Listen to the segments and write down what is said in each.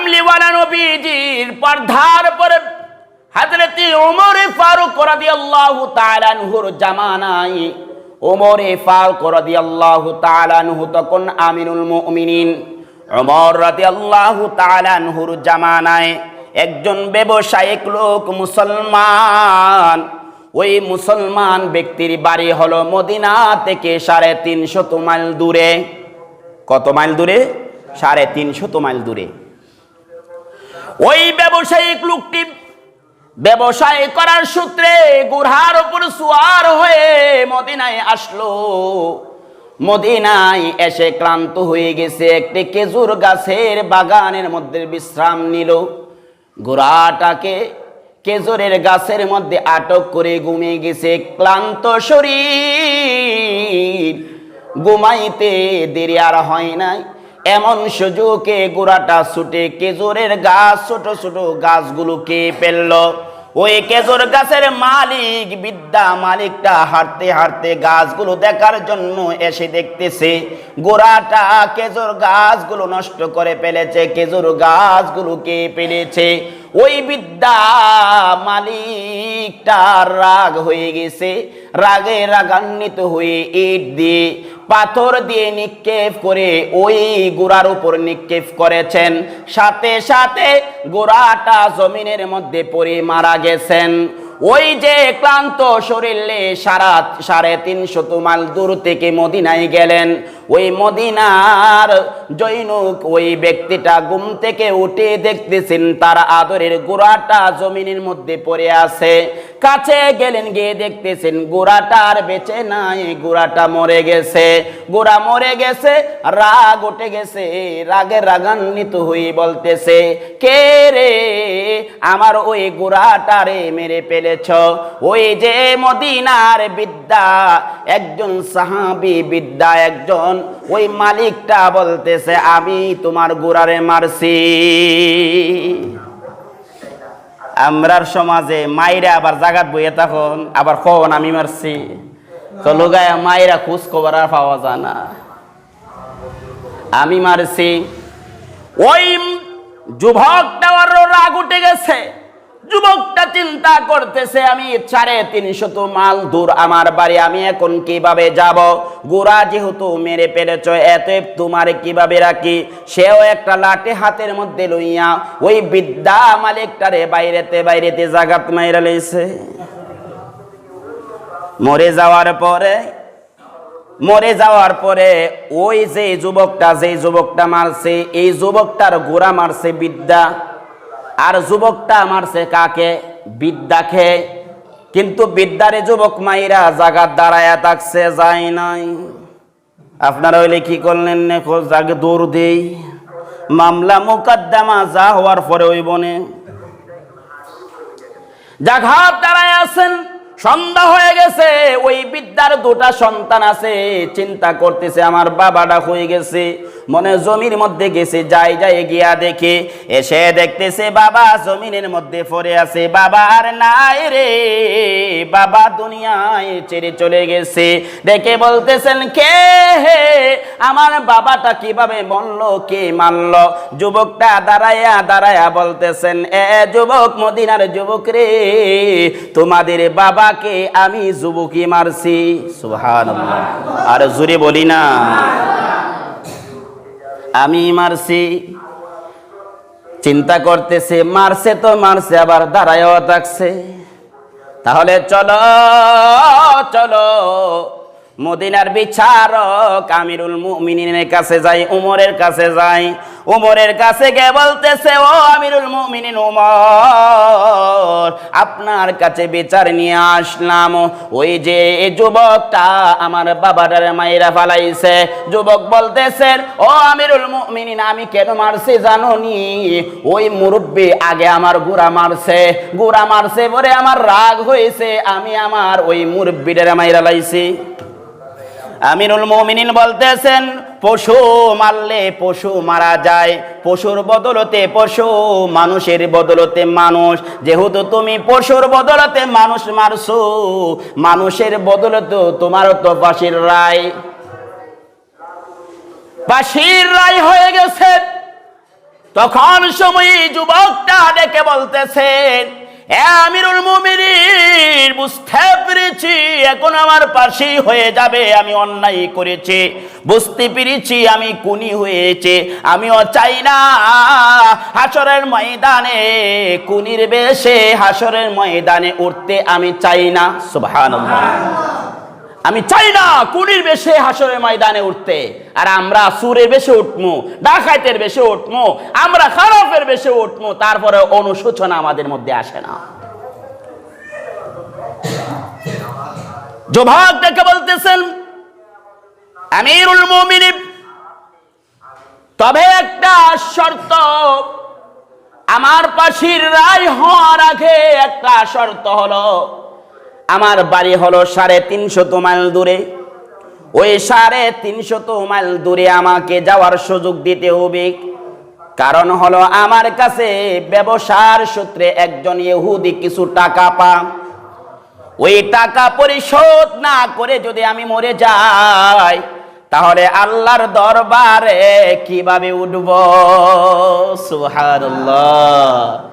কামলিওয়ালা নবীজির পর্দার পরে হযরতে ওমর ফারুক রাদিয়াল্লাহু তাআলা আনহুর জামানায় ওমর ফারুক রাদিয়াল্লাহু তাআলা আনহু তখন আমিনুল মুমিনিন। ওমর রাদিয়াল্লাহু তাআলা আনহুর জামানায় একজন ব্যবসায়িক লোক মুসলমান, ওই মুসলমান ব্যক্তির বাড়ি হলো মদিনা থেকে সাড়ে তিনশত মাইল দূরে। কত মাইল দূরে? সাড়ে তিনশত মাইল দূরে। ওই ব্যবসায়িক লোকটি ব্যবসায় করার সূত্রে গুরহার উপর সুয়ার হয়ে মদিনায় আসলো। মদিনায় এসে ক্লান্ত হয়ে গেছে, একটি খেজুর গাছের বাগানের মধ্যে বিশ্রাম নিল। গোড়াটাকে খেজুরের গাছের মধ্যে আটক করে ঘুমিয়ে গেছে। ক্লান্ত শরীর, ঘুমাইতে দেরি আর হয় নাই। এমন সুযোগে গোড়াটা ছুটে কেজোরের গাছ, ছোট ছোট গাছগুলোকে ফেলল। ওই কেজোর গাছের মালিক, বিদ্যা মালিকটা হাঁটতে হাঁটতে গাছগুলো দেখার জন্য এসে দেখতেছে, গোড়াটা কেজোর গাছগুলো নষ্ট করে ফেলেছে কেজোর গাছগুলোকে ফেলেছে। ওই বিদ্যা মালিকটার রাগ হয়ে গেছে, রাগে রাগান্বিত হয়ে ইট দিয়ে পাথর দিয়ে নিক্ষেপ করে ওই গোড়ার উপর নিক্ষেপ করেছেন। সাথে সাথে গোড়াটা জমিনের মধ্যে পড়ে মারা গেছেন। ওই যে ক্লান্ত শরীরে সারা সাড়ে তিনশত মাইল দূর থেকে মদিনায় গেলেন। ওই মদিনার জৈনুক ওই ব্যক্তিটা ঘুম থেকে উঠে দেখতেছেন, তার আদরের গোড়াটা জমিনের মধ্যে পড়ে আছে। কাছে গেলেন, গিয়ে দেখতেছেন গোড়াটা আর বেঁচে নাই, গোড়াটা মরে গেছে। গোড়া মরে গেছে, রাগ উঠে গেছে, রাগে রাগান্বিত হয়ে বলতেছে, কে রে? আমার ওই গোড়াটা রে মেরে ফেলেছ ওই যে মদিনার বিদ্যা, একজন সাহাবি বিদ্যা, একজন, ওই মালিকটা বলতেছে, আমি তোমার গোড়ারে মারছি। আমরার সমাজে মাইরা আবার জাগাত বইয়ে তখন আবার কখন আমি মারছি। তো লোগায় মায়েরা খোঁজ খবর আর পাওয়া যায় না। আমি মারছি। ওই যুবকটা ওর রাগ উঠে গেছে। যুবকটা চিন্তা করতেছে, আমি সাড়ে তিনশত মাল দূর আমার বাড়ি, আমি এখন কীভাবে যাব? গোড়া যেহেতু মেরে ফেলেছ এত তোমার কীভাবে রাখি? সেও একটা লাঠি হাতের মধ্যে লইয়া ওই বিদ্যা মালিকটারে বাইরেতে বাইরেতে জাগাত মাইরা লইছে। মরে যাওয়ার পরে, মরে যাওয়ার পরে ওই যে যুবকটা যে যুবকটা মারছে, এই যুবকটার গোড়া মারছে বিদ্যা আর যুবকটা মারছে কাকে? বিদ্যাকে কিন্তু বিদ্যারে যুবক মাইরা জাগাত দাঁড়ায়া থাকছে, যায় নাই। আপনারা হইলে কি করলেন জাগে দৌড় দেই। মামলা মোকদ্দমা যা হওয়ার পরে ওই বনে জাঘাত দাঁড়ায় আছেন, সন্ধ্যা হয়ে গেছে, ওই বিদ্যার দুটা সন্তান আছে, চিন্তা করতেছে, আমার বাবাটা হয়ে গেছে। মনে জমির মধ্যে গেছে, যাই যাই গিয়া দেখে। এসে দেখতেছে বাবা জমিনের মধ্যে পড়ে আছে। বাবা আর নাই রে, বাবা দুনিয়ায় ছেড়ে চলে গেছে। দেখে বলতেছেন, কে হে? আমার বাবাটা কীভাবে মরল কে মারল? যুবকটা দাঁড়ায়া দাঁড়ায়া বলতেছেন, এ যুবক, মদিনার যুবক রে, তোমাদের বাবাকে আমি যুবকই মারছি। সুহান আর জুড়ে বলি না। আমি মারছি। চিন্তা করতেছে মারছে তো মারছে আবার দাঁড়ায়ও থাকছে। তাহলে চলো চলো। মদিনার বিচারক আমিরুল মুমিনের কাছে যাই, উমরের কাছে যাই। উমরের কাছে গিয়ে বলতেছে, ও আমিরুল মুমিনিন উমর, আপনার কাছে বিচার নিয়ে আসলাম। ওই যে যুবকটা আমার বাবার মায়েরা ফালাইছে। যুবক বলতেছেন ও আমিরুল মুমিনিন, আমি কেন মারছি জানো নি ওই মুরব্বী আগে আমার গুড়া মারছে গুড়া মারছে পরে আমার রাগ হয়েছে, আমি আমার ওই মুরব্বীদের মাইরা লাইছি। আমিনুল মমিনিন বলতেছেন, পশু মারলে পশু মারা যায়, পশুর বদলতে পশু, মানুষের বদলতে মানুষ। যেহেতু তুমি পশুর বদলতে মানুষ মারছো, মানুষের বদলতে তোমার তো ফাঁসির রায়। ফাঁসির রায় হয়ে গেছে। তখন সময় যুবকটা ডেকে বলতেছেন "এ আমিরুল মুমিনীর বুঝতে পেরেছি, এখন আমার পাশেই হয়ে যাবে, আমি অন্যায় করেছি। বুঝতে পেরেছি, আমি কুনি হয়েছে আমিও চাই না। হাসরের ময়দানে কুনির বেশে হাসরের ময়দানে উঠতে আমি চাই না। সুবহানাল্লাহ। আমি চাই না কুড়ির বেশে হাসরের ময়দানে উঠতে। আর আমরা সুরের বেশে উঠমু, ডাকাইতের বেশে উঠমু, আমরা খারাপের বেশে উঠমু, তারপরে অনুশোচনা আমাদের মধ্যে আসে না। জোভাগ দেখে বলতেছেন, আমিরুল মুমিনিন, তবে একটা শর্ত, আমার পাশির রায় হওয়ার আগে একটা শর্ত হলো আমার বাড়ি হলো সাড়ে তিনশত মাইল দূরে। ওই সাড়ে তিনশত মাইল দূরে আমাকে যাওয়ার সুযোগ দিতে হবে। কারণ হলো আমার কাছে ব্যবসার সূত্রে একজন ইহুদি কিছু টাকা পা। ওই টাকা পরিশোধ না করে যদি আমি মরে যাই, তাহলে আল্লাহর দরবারে কীভাবে উঠব? সুবহানাল্লাহ।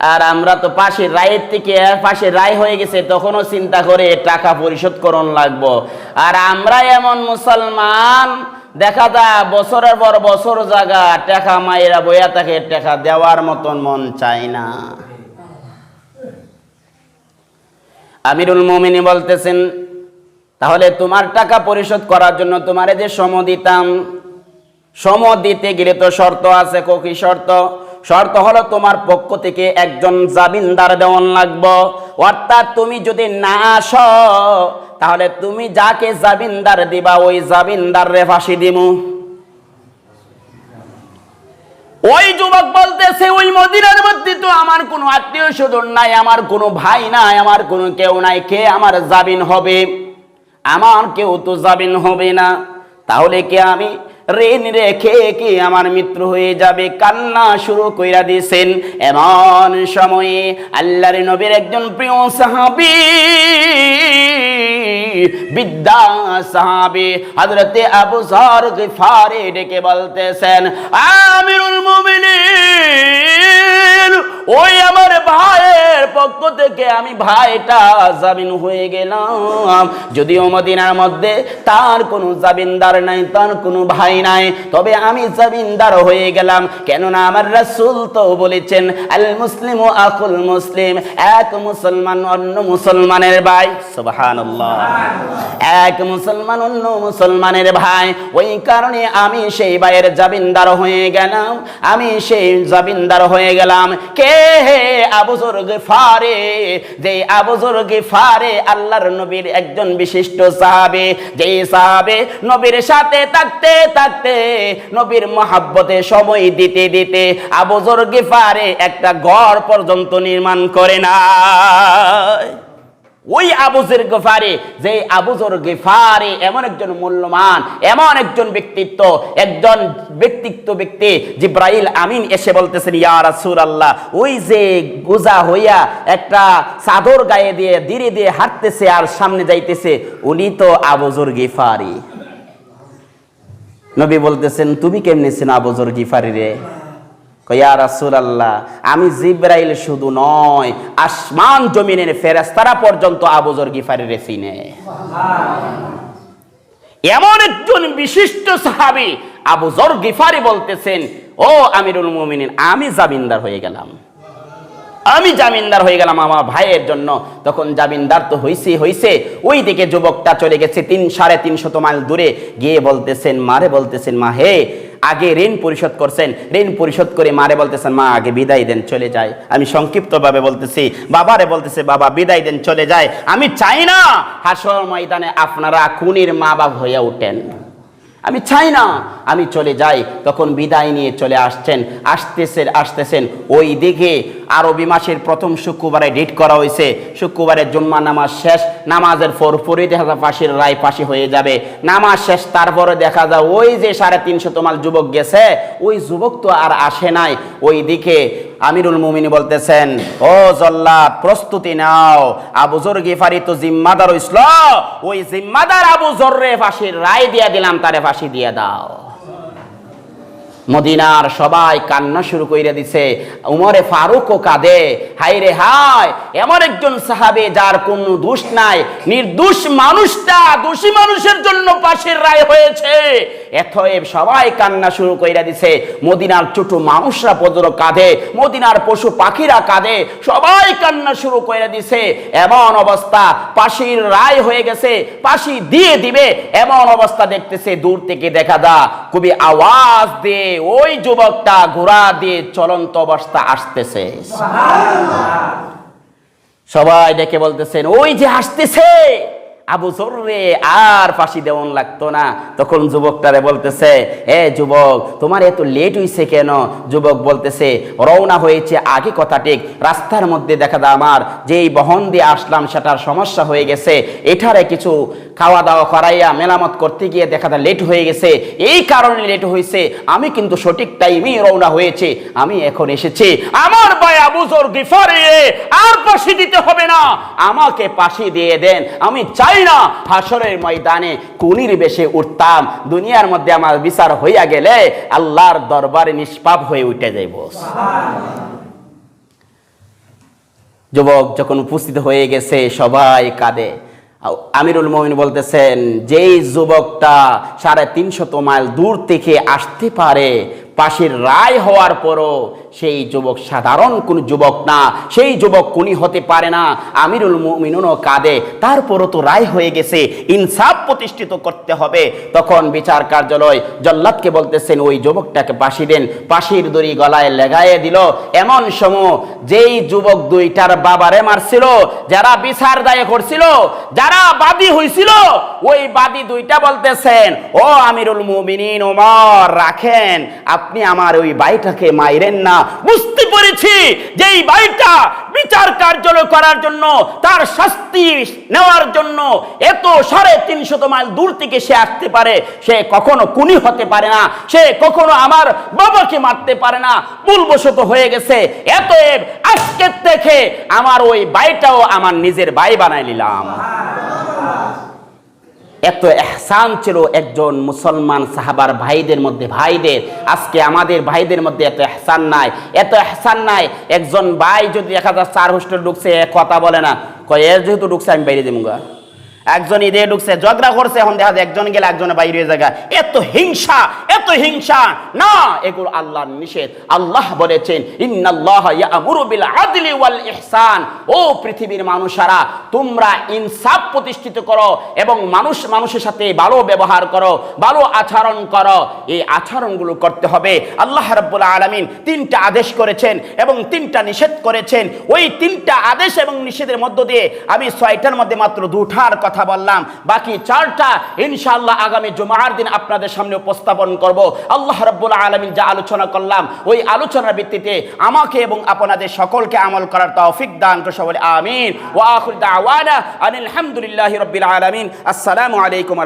আর আমরা তো পাশের রায়ের থেকে পাশে রায় হয়ে গেছে, তখনও চিন্তা করে টাকা পরিশোধ করন লাগবো। আর আমরা এমন মুসলমান, দেখা যায় বছরের পর বছর জায়গা টাকা মায়েরা বইয়া থাকে, টাকা দেওয়ার মতন মন চায় না। আমিরুল মমিনী বলতেছেন, তাহলে তোমার টাকা পরিশোধ করার জন্য তোমারে যে সম দিতাম সম দিতে গেলে তো শর্ত আছে কি শর্ত? শর্ত হলো তোমার পক্ষ থেকে একজন জামিনদার দেওয়ান লাগবো। অর্থাৎ তুমি যদি না আসো, তাহলে তুমি যাকে জামিনদার দিবা, ওই জামিনদার রে ফাঁসি দিমু। ওই যুবক বলতেছে, ওই মদিনার মধ্যে তো আমার কোনো আত্মীয় স্বজন নাই, আমার কোনো ভাই নাই, আমার কোনো কেউ নাই, কে আমার জামিন হবে? আমার কেউ তো জামিন হবে না। তাহলে কি আমি ঋণ রেখে কি আমার মৃত্যু হয়ে যাবে? কান্না শুরু কইরা দিয়েছেন এমন সময়ে আল্লাহর নবীর একজন প্রিয় সাহাবি, বিদ্যা সাহাবি হযরতে আবু যর গিফারি ডেকে বলতেছেন, আমিরুল মুমিনিন, ওই আমার ভাইয়ের পক্ষ থেকে আমি ভাইটা জামিন হয়ে গেলাম। যদিও মদিনার মধ্যে তার কোনো জামিনদার নাই, তার কোনো ভাই নাই, তবে আমি জামিনদার হয়ে গেলাম। কেননা আমার রাসূল তো বলেছেন, আল মুসলিম ও আকুল মুসলিম এক মুসলমান অন্য মুসলমানের ভাই। সুবহানাল্লাহ। এক মুসলমান অন্য মুসলমানের ভাই। ওই কারণে আমি সেই ভাইয়ের জামিনদার হয়ে গেলাম। আমি সেই জামিনদার হয়ে গেলাম। কে হে আবুজর গেফারে যে আবুজর গেফারে আল্লাহর নবীর একজন বিশিষ্ট সাহাবে যে সাহাবে নবীর সাথে থাকতে থাকতে নবীর মহাব্বতে সময় দিতে দিতে আবুজর গেফারে একটা ঘর পর্যন্ত নির্মাণ করে না ওই আবুজের গেফারে যে আবুজর গেফারে এমন একজন মূল্যমান, এমন একজন ব্যক্তিত্ব একজন ব্যক্তিত্ব ব্যক্তি জিব্রাইল আমিন এসে বলতেছেন, ইয়া রাসূলুল্লাহ ওই যে গোজা হইয়া একটা চাদর গায়ে দিয়ে ধীরে ধীরে হাঁটতেছে আর সামনে যাইতেছে, উনি তো আবুজর গেফারি। নবী বলতেছেন, তুমি কেমনে ছিল আবুজর গিফারি রে? কয়া রাসুল আল্লাহ আমি জিব্রাইল শুধু নয়, আসমান জমিনের ফেরেস্তারা পর্যন্ত আবুজর গিফারি রেসি চিনে এমন একজন বিশিষ্ট সাহাবি আবুজর গিফারি বলতেছেন, ও আমিরুল মুমিনিন, আমি জামিনদার হয়ে গেলাম। আমি জামিনদার হয়ে গেলাম আমার ভাইয়ের জন্য। তখন জামিনদার তো হইছে হইছে। ওই দিকে যুবকটা চলে গেছে তিন, সাড়ে তিনশত মাইল দূরে। গিয়ে বলতেছেন, মারে, বলতেছেন, মা, হে, আগে ঋণ পরিশোধ করছেন। ঋণ পরিশোধ করে মারে বলতেছেন, মা, আগে বিদায় দেন, চলে যায়। আমি সংক্ষিপ্তভাবে বলতেছি, বাবারে, বলতেছে, বাবা, বিদায় দেন, চলে যায়। আমি চাই না হাসর ময়দানে আপনারা খুনির মা বাপ হয়ে উঠেন। আমি চাই না। আমি চলে যাই। তখন বিদায় নিয়ে চলে আসছেন। আসতেছেন আসতেছেন। ওই দিকে আরবি মাসের প্রথম শুক্রবারে ডেট করা হয়েছে। শুক্রবারে জুম্মা নামাজ শেষ। নামাজের পর পরে দেখা যায় ফাঁসির রায় ফাঁসি হয়ে যাবে। নামাজ শেষ, তারপরে দেখা যায় ওই যে সাড়ে তিনশো তোমাল যুবক গেছে, ওই যুবক তো আর আসে নাই। ওই দিকে আমিরুল মুমিনি বলতেছেন, ও জল্লা প্রস্তুতি নাও। আবু জোর গিফারি তো জিম্মাদার হইসল। ওই জিম্মাদার আবু জোর রে ফাঁসির রায় দিয়া দিলাম, তারে ফাঁসি দিয়ে দাও। মদিনার সবাই কান্না শুরু কইরা দিছে, উমরে ফারুকও কাঁদে হাই রে হাই এমন একজন সাহাবে যার কোনো দোষ নাই, নির্দোষ মানুষটা দোষী মানুষের জন্য পাশের রায় হয়েছে। এথয়েব সবাই কান্না শুরু কইরা দিছে, মদিনার ছোট মানুষরা পর্যন্ত কাঁদে, মদিনার পশু পাখিরা কাঁদে। সবাই কান্না শুরু কইরা দিছে, এমন অবস্থা, পাশির রায় হয়ে গেছে, পাশি দিয়ে দিবে। এমন অবস্থা দেখতেছে, দূর থেকে দেখা দা খুবই আওয়াজ দিয়ে ওই যুবকটা ঘোড়া দিয়ে চলন্ত অবস্থা আসতেছে। সবাই দেখে বলতেছেন ওই যে আসতেছে! আবু রে আর ফাঁসি দেওয়ান লাগতো না। তখন যুবকটারে বলতেছে, এ যুবক, তোমার এত লেট হইছে কেন? যুবক বলতেছে, রওনা হয়েছে আগে কথা ঠিক। রাস্তার মধ্যে দেখা দা আমার, যেই বহন দিয়ে আসলাম সেটার সমস্যা হয়ে গেছে। এটারে কিছু খাওয়া দাওয়া করাইয়া মেলামত করতে গিয়ে দেখা দা লেট হয়ে গেছে। এই কারণে লেট হয়েছে আমি কিন্তু সঠিক টাইমেই রওনা হয়েছে। আমি এখন এসেছি। আমার ভাই আবুজর গিফারে আর পাশি দিতে হবে না। আমাকে পাশি দিয়ে দেন। আমি চাই না। হাসরের ময়দানে কুনির বেশে উঠতাম। দুনিয়ার মধ্যে আমার বিচার হইয়া গেলে আল্লাহর দরবারে নিষ্পাপ হয়ে উঠে যাইব। যুবক যখন উপস্থিত হয়ে গেছে, সবাই কাঁদে। আমিরুল মমিন বলতেছেন, যেই যুবকটা সাড়ে তিনশত মাইল দূর থেকে আসতে পারে পাশের রায় হওয়ার পরও সেই যুবক সাধারণ কোন যুবক না, সেই যুবক কোনি হতে পারে না, আমিরুল মুমিনুনও কাঁদে, তারপরও তো রায় হয়ে গেছে, ইনসাফ প্রতিষ্ঠিত করতে হবে। তখন বিচার কার্যালয় জল্লাদকে বলতেছেন, ওই যুবকটাকে পাশি দেন। পাশির দড়ি গলায় লেগায়ে দিল। এমন সময় যেই যুবক দুইটার বাবারে মারছিল, যারা বিচার দায় করছিল, যারা বাদী হয়েছিল ওই বাদী দুইটা বলতেছেন, ও আমিরুল মুমিনিন, ওমর, রাখেন। আপনি আমার ওই বাইটাকে মাইরেন না। বুঝতে পেরেছি যে এই বাইটা বিচার কার্যালয় করার জন্য, তার শাস্তি নেওয়ার জন্য এত সাড়ে তিনশত মাইল দূর থেকে সে আসতে পারে। সে কখনো কুনি হতে পারে না। সে কখনো আমার বাবাকে মারতে পারে না। ভুলবশত হয়ে গেছে। এত আজকের থেকে আমার ওই বাইটাও আমার নিজের বাই বানাই নিলাম। এত এহসান ছিল একজন মুসলমান সাহাবার ভাইদের মধ্যে, ভাইদের। আজকে আমাদের ভাইদের মধ্যে এত এহসান নাই। এত এহসান নাই, একজন ভাই যদি এক হাজার চার হোস্টেল ঢুকছে কথা বলে না। কয়, এর যেহেতু ঢুকছে, আমি বাইরে দিমুগা একজন ঈদে ঢুকছে, ঝগড়া করছে, এখন দেখা যায় একজন গেলে একজনে বাইরে জায়গা এত হিংসা এত হিংসা। না, এগুলো আল্লাহর নিষেধ। আল্লাহ বলেছেন, ইন্নাল্লাহ ইয়ামুরু আদলি ওয়াল ইহসান ও পৃথিবীর মানুষেরা, তোমরা ইনসাফ প্রতিষ্ঠিত করো এবং মানুষ, মানুষের সাথে ভালো ব্যবহার করো, ভালো আচরণ করো। এই আচরণগুলো করতে হবে। আল্লাহ রাব্বুল আলামিন তিনটা আদেশ করেছেন এবং তিনটা নিষেধ করেছেন। ওই তিনটা আদেশ এবং নিষেধের মধ্য দিয়ে আমি ছয়টার মধ্যে মাত্র দুটার কথা বললাম। বাকি চারটা ইনশাআল্লাহ আগামী জুমার দিন আপনাদের সামনে উপস্থাপন করব। আল্লাহ রাব্বুল আলামিন যা আলোচনা করলাম, ওই আলোচনার ভিত্তিতে আমাকে এবং আপনাদের সকলকে আমল করার তৌফিক দান করে সবাই। আমিন। ওয়া আখির দাওয়ানা আনিল হামদুলিল্লাহি রাব্বিল আলামিন। আসসালামু আলাইকুম